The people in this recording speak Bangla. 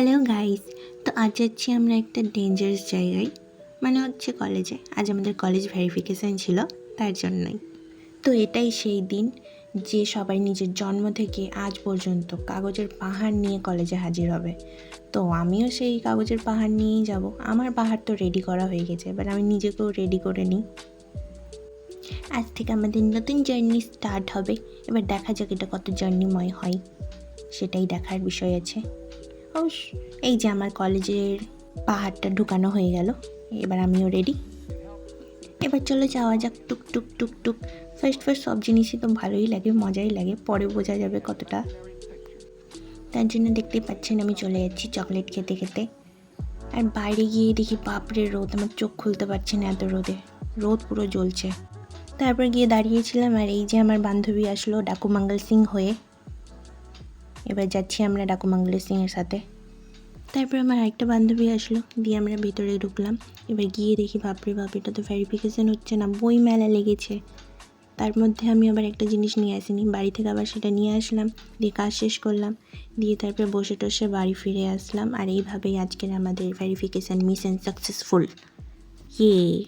হ্যালো গাইস তো আজ যাচ্ছি আমরা একটা ডেঞ্জারাস জায়গায়। মানে হচ্ছে কলেজে আজ আমাদের কলেজ ভেরিফিকেশান ছিল, তার জন্যই। তো এটাই সেই দিন যে সবাই নিজের জন্ম থেকে আজ পর্যন্ত কাগজের পাহাড় নিয়ে কলেজে হাজির হবে। তো আমিও সেই কাগজের পাহাড় নিয়েই যাব। আমার পাহাড় তো রেডি করা হয়ে গেছে এবার আমি নিজেকেও রেডি করে নিই। আজ থেকে আমাদের নতুন জার্নি স্টার্ট হবে। এবার দেখা যাক এটা কত জার্নিময় হয়। সেটাই দেখার বিষয় আছে। এই যে আমার কলেজের পাহাড়টা ঢুকানো হয়ে গেল। এবার আমিও রেডি এবার চলো যাওয়া যাক টুক টুক টুক টুক। ফার্স্ট ফার্স্ট সব জিনিসই তো ভালোই লাগে, মজাই লাগে। পরে বোঝা যাবে কতটা। তার জন্য দেখতেই পাচ্ছেন আমি চলে যাচ্ছি চকলেট খেতে খেতে। আর বাইরে গিয়ে দেখি, বাপরে, রোদ। আমার চোখ খুলতে পারছি না এত রোদে। রোদ পুরো জ্বলছে। তারপর গিয়ে দাঁড়িয়েছিলাম আর এই যে আমার বান্ধবী আসলো ডাকুমাঙ্গল সিং হয়ে। এবার যাচ্ছি আমরা ডাকুমাঙ্গল সিংয়ের সাথে। তারপর আমার আরেকটা বান্ধবী আসলো, দিয়ে আমরা ভিতরে ঢুকলাম। এবার গিয়ে দেখি, বাপরে বাপ, এটা তো ভেরিফিকেশান হচ্ছে না বই মেলা লেগেছে। তার মধ্যে আমি আবার একটা জিনিস নিয়ে আসিনি, বাড়ি থেকে আবার সেটা নিয়ে আসলাম, দিয়ে কাজ শেষ করলাম, দিয়ে তারপর বসে টসে বাড়ি ফিরে আসলাম, আর এইভাবেই আজকের আমাদের ভেরিফিকেশান মিশন সাকসেসফুল ইয়ে